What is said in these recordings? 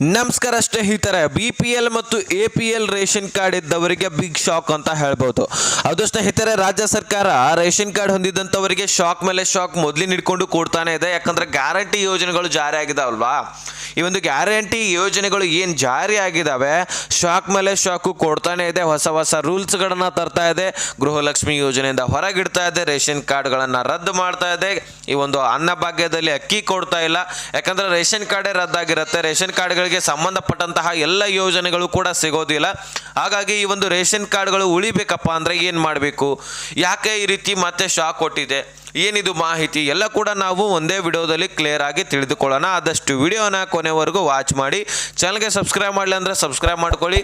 ನಮಸ್ಕಾರ ಸ್ನೇಹಿತರೆ B P L ಮತ್ತು A P L ration card ಇದ್ದವರಿಗೆ ಬಿಗ್ ಶಾಕ್ ಅಂತ ಹೇಳ್ಬೋದು. ಅದು ಸ್ನೇಹಿತರೆ ರಾಜ್ಯ ಸರ್ಕಾರ ರೇಷನ್ ಕಾರ್ಡ್ ಹೊಂದಿದಂಥವರಿಗೆ ಶಾಕ್ ಮೇಲೆ ಶಾಕ್ ಮೊದಲಿನ ಹಿಡ್ಕೊಂಡು ಕೊಡ್ತಾನೆ ಇದೆ. ಯಾಕಂದ್ರೆ ಗ್ಯಾರಂಟಿ ಯೋಜನೆಗಳು ಜಾರಿ ಆಗಿದಾವಲ್ವಾ? ಈ ಒಂದು ಗ್ಯಾರಂಟಿ ಯೋಜನೆಗಳು ಏನು ಜಾರಿ ಆಗಿದಾವೆ ಶಾಕ್ ಮೇಲೆ ಶಾಕು ಕೊಡ್ತಾನೆ ಇದೆ. ಹೊಸ ಹೊಸ ರೂಲ್ಸ್ಗಳನ್ನ ತರ್ತಾ ಇದೆ. ಗೃಹಲಕ್ಷ್ಮಿ ಯೋಜನೆಯಿಂದ ಹೊರಗಿಡ್ತಾ ಇದೆ. ರೇಷನ್ ಕಾರ್ಡ್ಗಳನ್ನು ರದ್ದು ಮಾಡ್ತಾ ಇದೆ. ಈ ಒಂದು ಅನ್ನಭಾಗ್ಯದಲ್ಲಿ ಅಕ್ಕಿ ಕೊಡ್ತಾ ಇಲ್ಲ. ಯಾಕಂದ್ರೆ ರೇಷನ್ ಕಾರ್ಡೇ ರದ್ದಾಗಿರುತ್ತೆ. ರೇಷನ್ ಕಾರ್ಡ್ಗಳಿಗೆ ಸಂಬಂಧಪಟ್ಟಂತಹ ಎಲ್ಲ ಯೋಜನೆಗಳು ಕೂಡ ಸಿಗೋದಿಲ್ಲ. ಹಾಗಾಗಿ ಈ ಒಂದು ರೇಷನ್ ಕಾರ್ಡ್ಗಳು ಉಳಿಬೇಕಪ್ಪ ಅಂದರೆ ಏನು ಮಾಡಬೇಕು? ಯಾಕೆ ಈ ರೀತಿ ಮತ್ತೆ ಶಾಕ್ ಕೊಟ್ಟಿದೆ? ಏನಿದು ಮಾಹಿತಿ? ಎಲ್ಲ ಕೂಡ ನಾವು ಒಂದೇ ವಿಡಿಯೋದಲ್ಲಿ ಕ್ಲಿಯರ್ ಆಗಿ ತಿಳಿದುಕೊಳ್ಳೋಣ. ಆದಷ್ಟು ವಿಡಿಯೋನ ಕೊನೆವರೆಗೂ ವಾಚ್ ಮಾಡಿ. ಚಾನಲ್ಗೆ ಸಬ್ಸ್ಕ್ರೈಬ್ ಮಾಡಲಿ ಅಂದರೆ ಸಬ್ಸ್ಕ್ರೈಬ್ ಮಾಡ್ಕೊಳ್ಳಿ.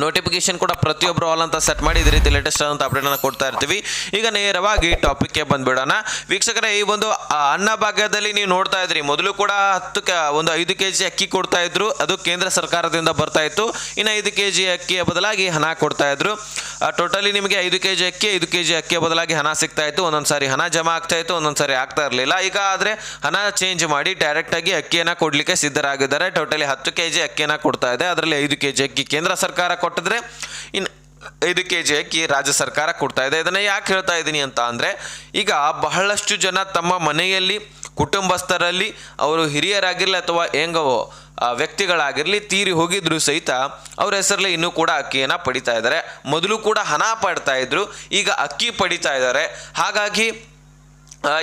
ನೋಟಿಫಿಕೇಶನ್ ಕೂಡ ಪ್ರತಿಯೊಬ್ಬರು ಆಲ್ ಅಂತ ಸೆಟ್ ಮಾಡಿ, ಇದೇ ರೀತಿ ಲೇಟೆಸ್ಟ್ ಅಪ್ಡೇಟ್ ಅಪ್ಡೇಟನ್ನು ಕೊಡ್ತಾ ಇರ್ತೀವಿ. ಈಗ ನೇರವಾಗಿ ಟಾಪಿಕ್ಗೆ ಬಂದ್ಬಿಡೋಣ. ವೀಕ್ಷಕರೇ, ಈ ಒಂದು ಅನ್ನ ಭಾಗ್ಯದಲ್ಲಿ ನೀವು ನೋಡ್ತಾ ಇದ್ರಿ. ಮೊದಲು ಕೂಡ ಹತ್ತು ಕ ಒಂದು ಐದು ಕೆ ಜಿ ಅಕ್ಕಿ ಕೊಡ್ತಾ ಇದ್ರು. ಅದು ಕೇಂದ್ರ ಸರ್ಕಾರದಿಂದ ಬರ್ತಾ ಇತ್ತು. ಇನ್ನು ಐದು ಕೆ ಜಿ ಅಕ್ಕಿಯ ಬದಲಾಗಿ ಹಣ ಕೊಡ್ತಾ ಇದ್ರು. ಟೋಟಲಿ ನಿಮಗೆ ಐದು ಕೆ ಜಿ ಅಕ್ಕಿ, ಐದು ಕೆ ಜಿ ಅಕ್ಕಿಯ ಬದಲಾಗಿ ಹಣ ಸಿಗ್ತಾ ಇತ್ತು. ಒಂದೊಂದು ಸಾರಿ ಹಣ ಜಮಾ ಆಗ್ತಾ ಇತ್ತು, ಒಂದೊಂದು ಸಾರಿ ಆಗ್ತಾ ಇರಲಿಲ್ಲ. ಈಗ ಆದರೆ ಹಣ ಚೇಂಜ್ ಮಾಡಿ ಡೈರೆಕ್ಟಾಗಿ ಅಕ್ಕಿಯನ್ನು ಕೊಡಲಿಕ್ಕೆ ಸಿದ್ಧರಾಗಿದ್ದಾರೆ. ಟೋಟಲಿ ಹತ್ತು ಕೆ ಜಿ ಅಕ್ಕಿಯನ್ನು ಕೊಡ್ತಾ ಇದೆ. ಅದರಲ್ಲಿ ಐದು ಕೆ ಜಿ ಅಕ್ಕಿ ಕೇಂದ್ರ ಸರ್ಕಾರ ಕೊಟ್ಟಿದ್ರೆ ಇನ್ನು ಐದು ಕೆ ಜಿ ಅಕ್ಕಿ ರಾಜ್ಯ ಸರ್ಕಾರ ಕೊಡ್ತಾ ಇದೆ. ಇದನ್ನು ಯಾಕೆ ಹೇಳ್ತಾ ಇದ್ದೀನಿ ಅಂತ ಅಂದರೆ, ಈಗ ಬಹಳಷ್ಟು ಜನ ತಮ್ಮ ಮನೆಯಲ್ಲಿ ಕುಟುಂಬಸ್ಥರಲ್ಲಿ ಅವರು ಹಿರಿಯರಾಗಿರಲಿ ಅಥವಾ ಹೆಂಗವೋ ವ್ಯಕ್ತಿಗಳಾಗಿರಲಿ ತೀರಿ ಹೋಗಿದ್ರು ಸಹಿತ ಅವ್ರ ಹೆಸರಲ್ಲಿ ಇನ್ನೂ ಕೂಡ ಅಕ್ಕಿಯನ್ನು ಪಡಿತಾ ಇದ್ದಾರೆ. ಮೊದಲು ಕೂಡ ಹಣ ಪಡ್ತಾ ಇದ್ರು, ಈಗ ಅಕ್ಕಿ ಪಡಿತಾ ಇದ್ದಾರೆ. ಹಾಗಾಗಿ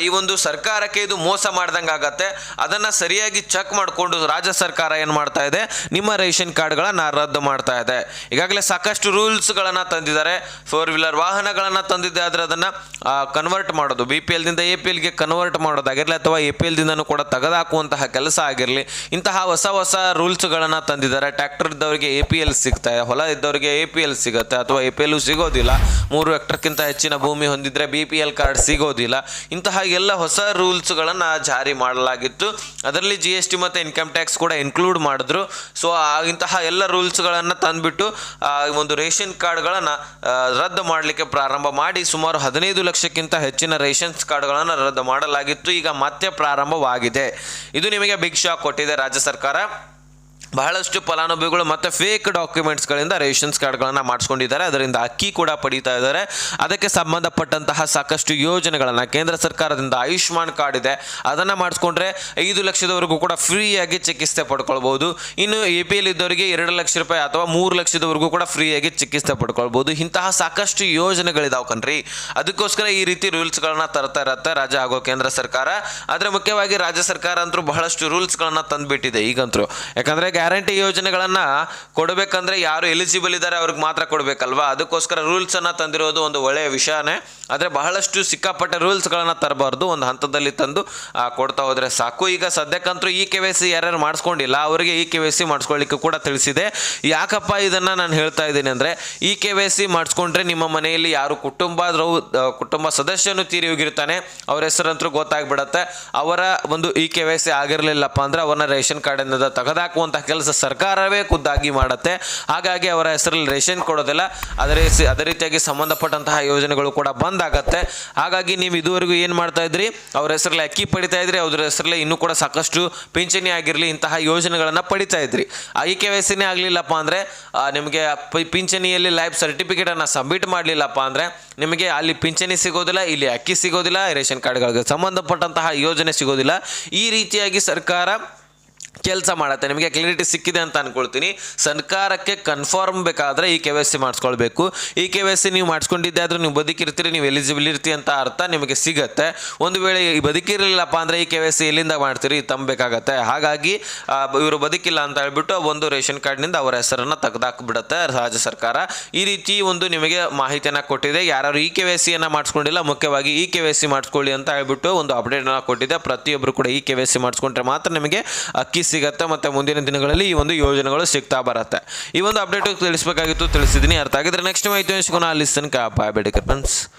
ಈ ಒಂದು ಸರ್ಕಾರಕ್ಕೆ ಇದು ಮೋಸ ಮಾಡ್ದಂಗೆ ಆಗತ್ತೆ. ಅದನ್ನು ಸರಿಯಾಗಿ ಚೆಕ್ ಮಾಡಿಕೊಂಡು ರಾಜ್ಯ ಸರ್ಕಾರ ಏನು ಮಾಡ್ತಾ ಇದೆ? ನಿಮ್ಮ ರೇಷನ್ ಕಾರ್ಡ್ಗಳನ್ನು ರದ್ದು ಮಾಡ್ತಾ ಇದೆ. ಈಗಾಗಲೇ ಸಾಕಷ್ಟು ರೂಲ್ಸ್ಗಳನ್ನು ತಂದಿದ್ದಾರೆ. ಫೋರ್ ವೀಲರ್ ವಾಹನಗಳನ್ನು ತಂದಿದ್ದೆ, ಆದರೆ ಅದನ್ನು ಕನ್ವರ್ಟ್ ಮಾಡೋದು ಬಿ ಪಿ ಎಲ್ದಿಂದ ಎ ಪಿ ಎಲ್ಗೆ ಕನ್ವರ್ಟ್ ಮಾಡೋದಾಗಿರಲಿ ಅಥವಾ ಎ ಪಿ ಎಲ್ದಿಂದನೂ ಕೂಡ ತೆಗೆದಾಕುವಂತಹ ಕೆಲಸ ಆಗಿರಲಿ, ಇಂತಹ ಹೊಸ ಹೊಸ ರೂಲ್ಸ್ಗಳನ್ನು ತಂದಿದ್ದಾರೆ. ಟ್ಯಾಕ್ಟರ್ ಇದ್ದವರಿಗೆ ಎ ಪಿ ಎಲ್ ಸಿಗ್ತಾ ಹೊಲ ಇದ್ದವರಿಗೆ ಎ ಪಿ ಎಲ್ ಸಿಗುತ್ತೆ, ಅಥವಾ ಎ ಪಿ ಎಲ್ ಸಿಗೋದಿಲ್ಲ. ಮೂರು ಹೆಕ್ಟರ್ಕ್ಕಿಂತ ಹೆಚ್ಚಿನ ಭೂಮಿ ಹೊಂದಿದ್ರೆ ಬಿ ಪಿ ಎಲ್ ಕಾರ್ಡ್ ಸಿಗೋದಿಲ್ಲ. ಇಂತಹ ಎಲ್ಲ ಹೊಸ ರೂಲ್ಸ್ಗಳನ್ನು ಜಾರಿ ಮಾಡಲಾಗಿತ್ತು. ಅದರಲ್ಲಿ ಜಿ ಎಸ್ ಟಿ ಮತ್ತು ಇನ್ಕಮ್ ಟ್ಯಾಕ್ಸ್ ಕೂಡ ಇನ್ಕ್ಲೂಡ್ ಮಾಡಿದ್ರು. ಸೊ ಇಂತಹ ಎಲ್ಲ ರೂಲ್ಸ್ಗಳನ್ನು ತಂದುಬಿಟ್ಟು ಒಂದು ರೇಷನ್ ಕಾರ್ಡ್ಗಳನ್ನು ರದ್ದು ಮಾಡಲಿಕ್ಕೆ ಪ್ರಾರಂಭ ಮಾಡಿ ಸುಮಾರು ಹದಿನೈದು ಲಕ್ಷಕ್ಕಿಂತ ಹೆಚ್ಚಿನ ರೇಷನ್ಸ್ ಕಾರ್ಡ್ಗಳನ್ನು ರದ್ದು ಮಾಡಲಾಗಿತ್ತು. ಈಗ ಮತ್ತೆ ಪ್ರಾರಂಭವಾಗಿದೆ. ಇದು ನಿಮಗೆ ಬಿಗ್ ಶಾಕ್ ಕೊಟ್ಟಿದೆ ರಾಜ್ಯ ಸರ್ಕಾರ. ಬಹಳಷ್ಟು ಫಲಾನುಭವಿಗಳು ಮತ್ತು ಫೇಕ್ ಡಾಕ್ಯುಮೆಂಟ್ಸ್ಗಳಿಂದ ರೇಷನ್ಸ್ ಕಾರ್ಡ್ಗಳನ್ನು ಮಾಡಿಸ್ಕೊಂಡಿದ್ದಾರೆ. ಅದರಿಂದ ಅಕ್ಕಿ ಕೂಡ ಪಡೀತಾ ಇದ್ದಾರೆ. ಅದಕ್ಕೆ ಸಂಬಂಧಪಟ್ಟಂತಹ ಸಾಕಷ್ಟು ಯೋಜನೆಗಳನ್ನು ಕೇಂದ್ರ ಸರ್ಕಾರದಿಂದ ಆಯುಷ್ಮಾನ್ ಕಾರ್ಡ್ ಇದೆ. ಅದನ್ನು ಮಾಡಿಸ್ಕೊಂಡ್ರೆ ಐದು ಲಕ್ಷದವರೆಗೂ ಕೂಡ ಫ್ರೀಯಾಗಿ ಚಿಕಿತ್ಸೆ ಪಡ್ಕೊಳ್ಬೋದು. ಇನ್ನು ಎ ಪಿ ಎಲ್ ಇದ್ದವರಿಗೆ ಎರಡು ಲಕ್ಷ ರೂಪಾಯಿ ಅಥವಾ ಮೂರು ಲಕ್ಷದವರೆಗೂ ಕೂಡ ಫ್ರೀಯಾಗಿ ಚಿಕಿತ್ಸೆ ಪಡ್ಕೊಳ್ಬೋದು. ಇಂತಹ ಸಾಕಷ್ಟು ಯೋಜನೆಗಳಿದಾವೆ ಕಣ್ರಿ. ಅದಕ್ಕೋಸ್ಕರ ಈ ರೀತಿ ರೂಲ್ಸ್ಗಳನ್ನ ತರ್ತಾ ಇರತ್ತೆ ರಾಜ್ಯ ಹಾಗೂ ಕೇಂದ್ರ ಸರ್ಕಾರ. ಆದರೆ ಮುಖ್ಯವಾಗಿ ರಾಜ್ಯ ಸರ್ಕಾರ ಅಂತೂ ಬಹಳಷ್ಟು ರೂಲ್ಸ್ಗಳನ್ನು ತಂದುಬಿಟ್ಟಿದೆ ಈಗಂತೂ. ಯಾಕಂದರೆ ಗ್ಯಾರಂಟಿ ಯೋಜನೆಗಳನ್ನು ಕೊಡಬೇಕಂದ್ರೆ ಯಾರು ಎಲಿಜಿಬಲ್ ಇದ್ದಾರೆ ಅವ್ರಿಗೆ ಮಾತ್ರ ಕೊಡಬೇಕಲ್ವಾ? ಅದಕ್ಕೋಸ್ಕರ ರೂಲ್ಸನ್ನು ತಂದಿರೋದು ಒಂದು ಒಳ್ಳೆಯ ವಿಷಯನೇ. ಆದರೆ ಬಹಳಷ್ಟು ಸಿಕ್ಕಾಪಟ್ಟೆ ರೂಲ್ಸ್ಗಳನ್ನು ತರಬಾರ್ದು, ಒಂದು ಹಂತದಲ್ಲಿ ತಂದು ಕೊಡ್ತಾ ಹೋದರೆ ಸಾಕು. ಈಗ ಸದ್ಯಕ್ಕಂತೂ ಈ ಕೆ ವೈ ಸಿ ಯಾರ್ಯಾರು ಮಾಡಿಸ್ಕೊಂಡಿಲ್ಲ, ಅವರಿಗೆ ಈ ಕೆ ವೈ ಸಿ ಮಾಡಿಸ್ಕೊಳ್ಳಿಕ್ಕೆ ಕೂಡ ತಿಳಿಸಿದೆ. ಯಾಕಪ್ಪ ಇದನ್ನು ನಾನು ಹೇಳ್ತಾ ಇದ್ದೀನಿ ಅಂದರೆ, ಈ ಕೆ ವೈ ಸಿ ಮಾಡಿಸ್ಕೊಂಡ್ರೆ ನಿಮ್ಮ ಮನೆಯಲ್ಲಿ ಯಾರು ಕುಟುಂಬ ಕುಟುಂಬ ಸದಸ್ಯನು ತೀರಿ ಹೋಗಿರ್ತಾನೆ. ಅವ್ರ ಹೆಸರಂತೂ ಗೊತ್ತಾಗ್ಬಿಡತ್ತೆ. ಅವರ ಒಂದು ಈ ಕೆ ವೈ ಸಿ ಆಗಿರಲಿಲ್ಲಪ್ಪ ಅಂದರೆ ಅವರನ್ನ ರೇಷನ್ ಕಾರ್ಡಿಂದ ಕೆಲಸ ಸರ್ಕಾರವೇ ಖುದ್ದಾಗಿ ಮಾಡುತ್ತೆ. ಹಾಗಾಗಿ ಅವರ ಹೆಸರಲ್ಲಿ ರೇಷನ್ ಕೊಡೋದಿಲ್ಲ. ಅದೇ ಅದೇ ರೀತಿಯಾಗಿ ಸಂಬಂಧಪಟ್ಟಂತಹ ಯೋಜನೆಗಳು ಕೂಡ ಬಂದಾಗತ್ತೆ. ಹಾಗಾಗಿ ನೀವು ಇದುವರೆಗೂ ಏನು ಮಾಡ್ತಾ ಇದ್ರಿ? ಅವ್ರ ಹೆಸರಲ್ಲಿ ಅಕ್ಕಿ ಪಡಿತಾ ಇದ್ರಿ. ಅವ್ರ ಹೆಸರಲ್ಲಿ ಇನ್ನೂ ಕೂಡ ಸಾಕಷ್ಟು ಪಿಂಚಣಿ ಆಗಿರಲಿ, ಇಂತಹ ಯೋಜನೆಗಳನ್ನು ಪಡಿತಾ ಇದ್ರಿ. ಐ ಕೆ ವೈ ಸಿನೇ ಆಗಲಿಲ್ಲಪ್ಪ ಅಂದರೆ ನಿಮಗೆ ಪಿಂಚಣಿಯಲ್ಲಿ ಲೈಫ್ ಸರ್ಟಿಫಿಕೇಟನ್ನು ಸಬ್ಮಿಟ್ ಮಾಡಲಿಲ್ಲಪ್ಪ ಅಂದರೆ, ನಿಮಗೆ ಅಲ್ಲಿ ಪಿಂಚಣಿ ಸಿಗೋದಿಲ್ಲ, ಇಲ್ಲಿ ಅಕ್ಕಿ ಸಿಗೋದಿಲ್ಲ, ರೇಷನ್ ಕಾರ್ಡ್ಗಳಿಗೆ ಸಂಬಂಧಪಟ್ಟಂತಹ ಯೋಜನೆ ಸಿಗೋದಿಲ್ಲ. ಈ ರೀತಿಯಾಗಿ ಸರ್ಕಾರ ಕೆಲಸ ಮಾಡುತ್ತೆ. ನಿಮಗೆ ಕ್ಲಿಯರಿಟಿ ಸಿಕ್ಕಿದೆ ಅಂತ ಅನ್ಕೊಳ್ತೀನಿ. ಸರ್ಕಾರಕ್ಕೆ ಕನ್ಫರ್ಮ್ ಬೇಕಾದರೆ ಈ ಕೆ ವೈ ಸಿ ಮಾಡಿಸ್ಕೊಳ್ಬೇಕು. ಈ ಕೆ ವೈ ಸಿ ನೀವು ಮಾಡಿಸ್ಕೊಂಡಿದ್ದೆ ಆದರೂ ನೀವು ಬದುಕಿರ್ತೀರಿ, ನೀವು ಎಲಿಜಿಬಲ್ ಇರ್ತೀರಿ ಅಂತ ಅರ್ಥ ನಿಮಗೆ ಸಿಗತ್ತೆ. ಒಂದು ವೇಳೆ ಈ ಬದುಕಿರಲಿಲ್ಲಪ್ಪ ಅಂದರೆ ಈ ಕೆ ವೈ ಸಿ ಎಲ್ಲಿಂದ ಮಾಡ್ತೀರಿ? ತಂಬೇಕಾಗತ್ತೆ. ಹಾಗಾಗಿ ಇವರು ಬದುಕಿಲ್ಲ ಅಂತ ಹೇಳ್ಬಿಟ್ಟು ಒಂದು ರೇಷನ್ ಕಾರ್ಡ್ನಿಂದ ಅವರ ಹೆಸರನ್ನು ತೆಗೆದಾಕ್ಬಿಡುತ್ತೆ ರಾಜ್ಯ ಸರ್ಕಾರ. ಈ ರೀತಿ ಒಂದು ನಿಮಗೆ ಮಾಹಿತಿಯನ್ನು ಕೊಟ್ಟಿದೆ. ಯಾರು ಈ ಕೆ ವೈ ಸಿಯನ್ನು ಮಾಡಿಸ್ಕೊಂಡಿಲ್ಲ, ಮುಖ್ಯವಾಗಿ ಈ ಕೆ ವೈ ಸಿ ಮಾಡಿಸ್ಕೊಳ್ಳಿ ಅಂತ ಹೇಳ್ಬಿಟ್ಟು ಒಂದು ಅಪ್ಡೇಟನ್ನು ಕೊಟ್ಟಿದೆ. ಪ್ರತಿಯೊಬ್ಬರು ಕೂಡ ಈ ಕೆ ವೈ ಸಿ ಮಾಡಿಸ್ಕೊಂಡ್ರೆ ಮಾತ್ರ ನಿಮಗೆ ಸಿಗತ್ತೆ ಮತ್ತು ಮುಂದಿನ ದಿನಗಳಲ್ಲಿ ಈ ಒಂದು ಯೋಜನೆಗಳು ಸಿಗ್ತಾ ಬರುತ್ತೆ. ಈ ಒಂದು ಅಪ್ಡೇಟ್ ತಿಳಿಸಬೇಕಾಗಿತ್ತು ತಿಳಿಸಿದ್ದೀನಿ ಅರ್ಥ ಆಗಿದ್ರೆ ನೆಕ್ಸ್ಟ್ ಮಾಹಿತಿ ಅಲ್ಲಿ ತನಕ ಬಾಯ್ ಫ್ರೆಂಡ್ಸ್